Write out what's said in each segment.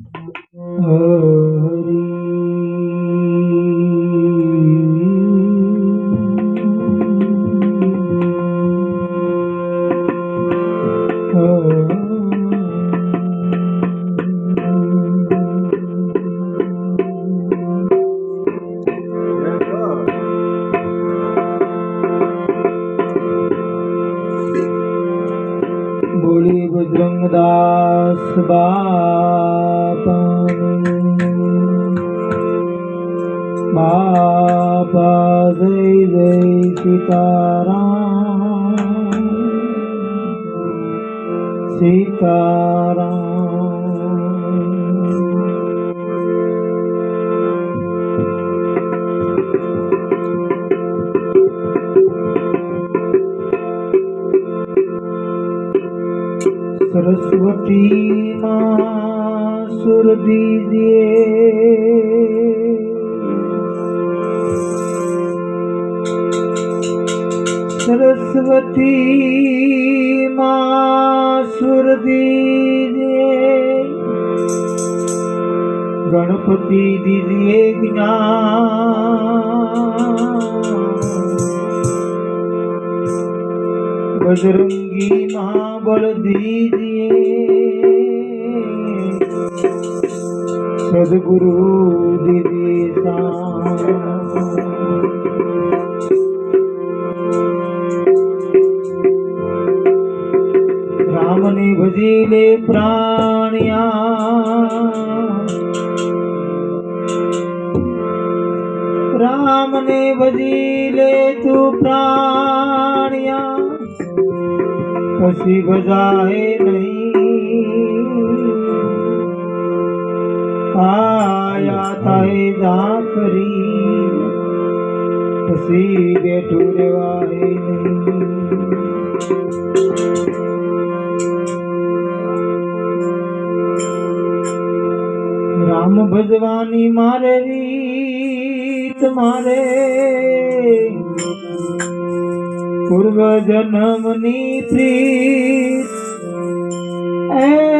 Mm-hmm. Saraswati માં સુર દીજીએ સરસ્વતી માં સુર દીજીએ ગણપતિ દીજીએ જ્ઞાન બજરંગી મહાબળ दीजिए। સદગુરુ પછી બજાય નહીં. આયા તાય જાખરી પછી બેઠું રેવાય નહીં. રામ ભજવાની મારે રીત મારે જન્મની પ્રીત એ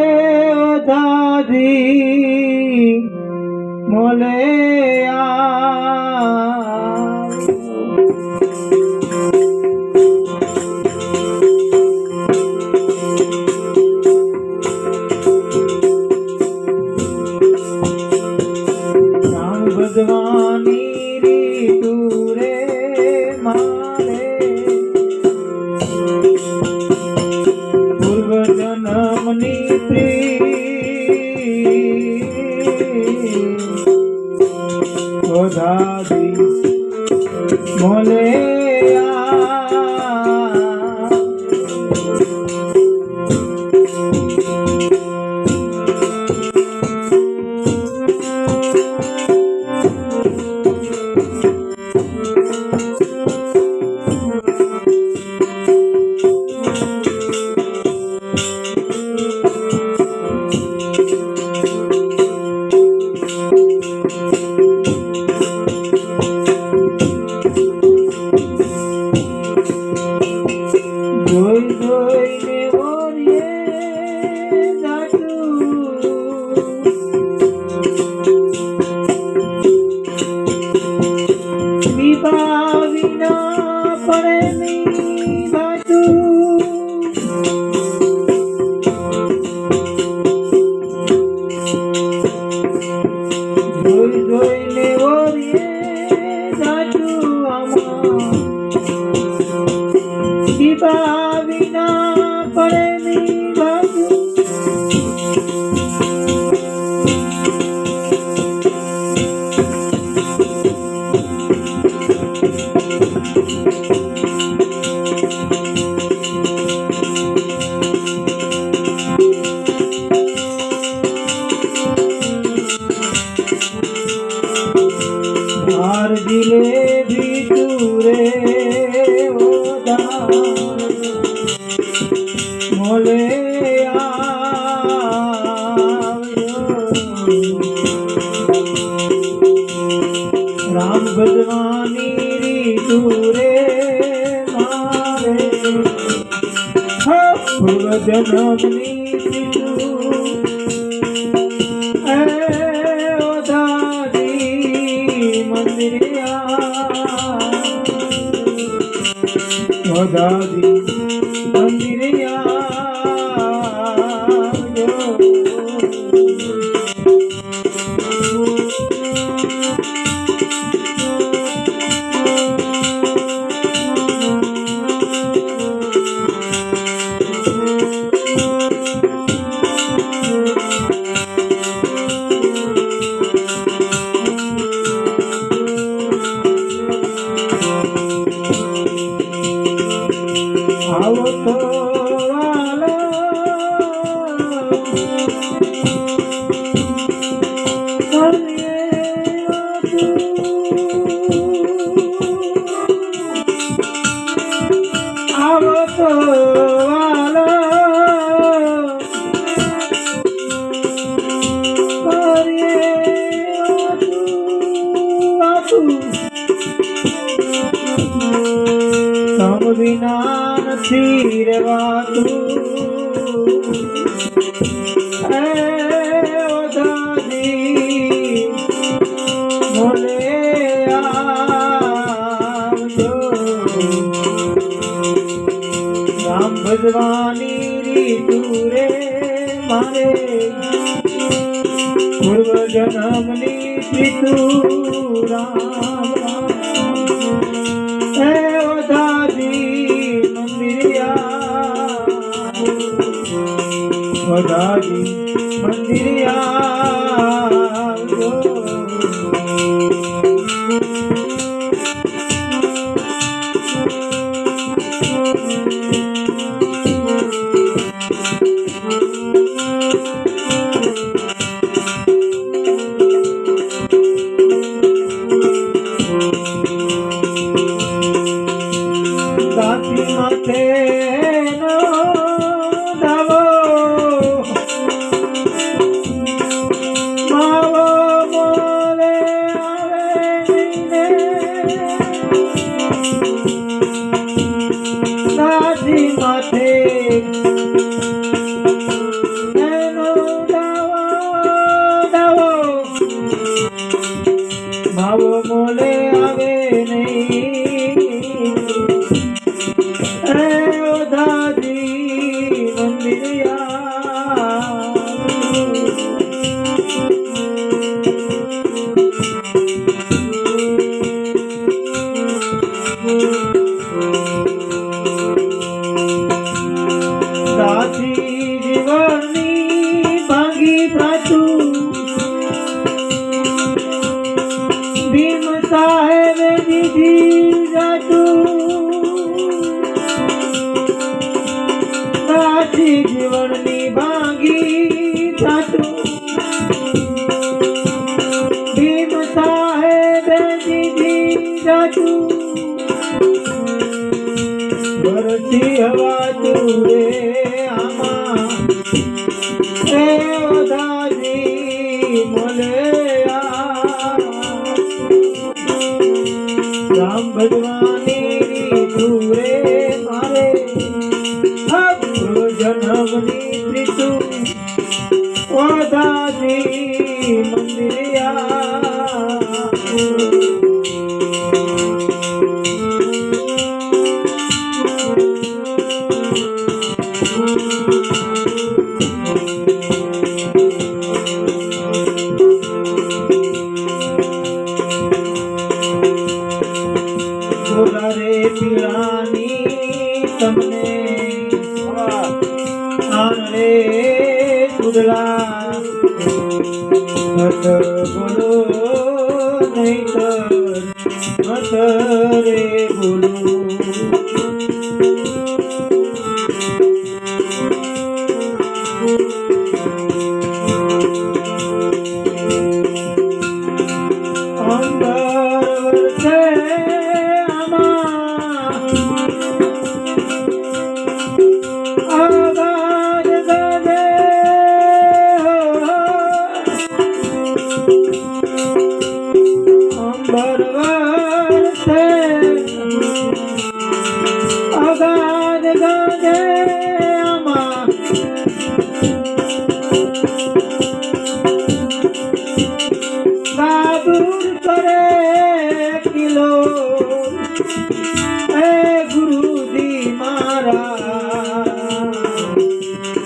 খোদা দিস মলে Bye. the ભજવાની રીતુ રે મારે પૂર્વ જન્મની રીતુ રામ મંદિરિયા. মাঝে মাঝে করে বলো Yeah.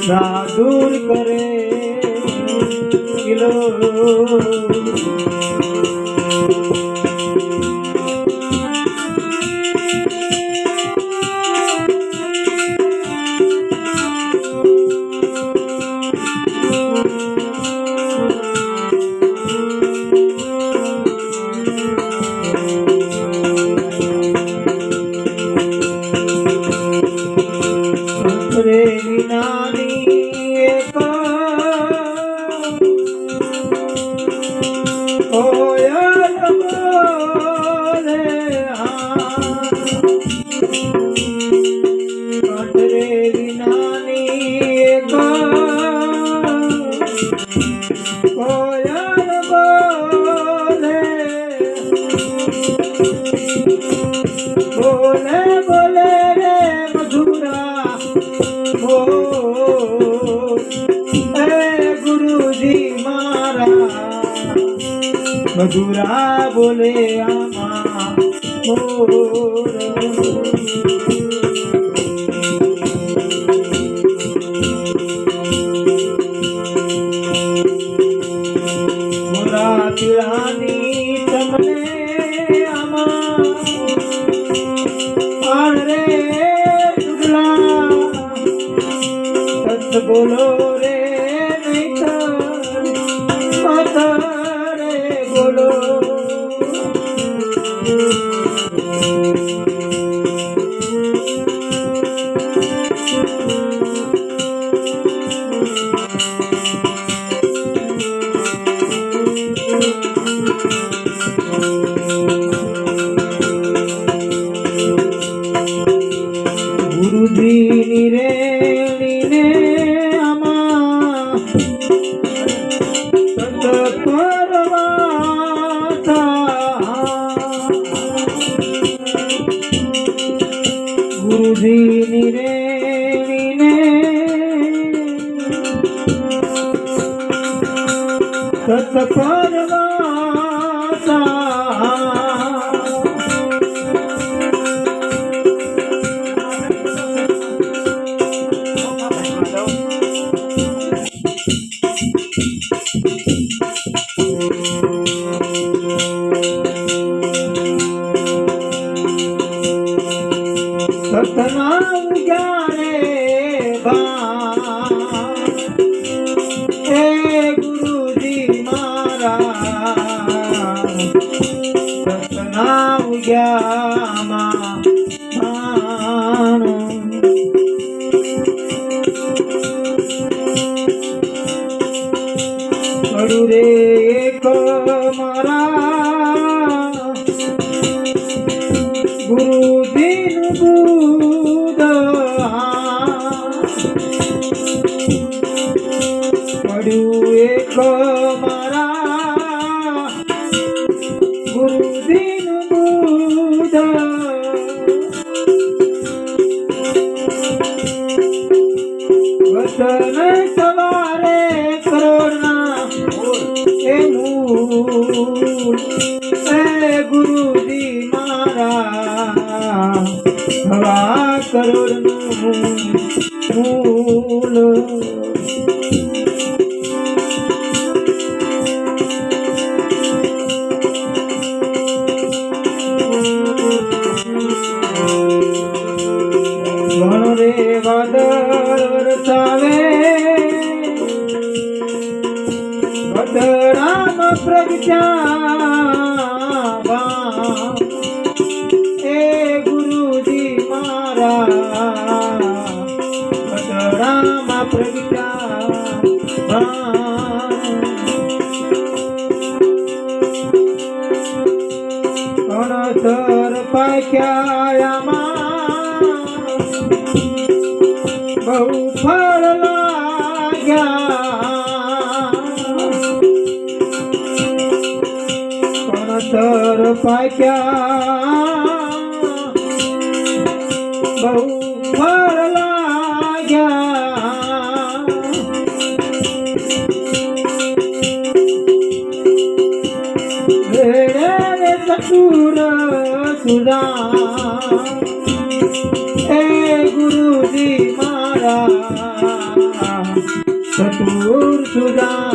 સાધુર કરે કિલો வினாதே સુધી મારા. મધુરા બોલે આમાં. રી રે સત પર I'm Satanás. key. પાથર પક્યાયામાં બહુ ફળ લાગ્યા. પાથર પક્યા બહુ કસુર સુરા એ ગુરુજી મારા કસુર સુરા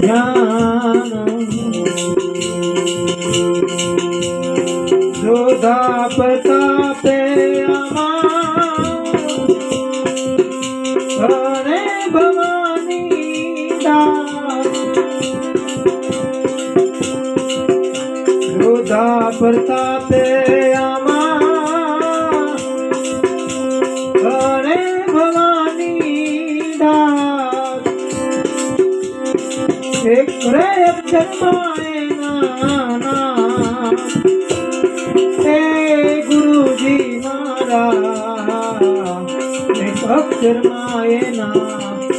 ज्ञान जोधा पता ગુરુજી મારા ભક્ત અક્ષરમાય ના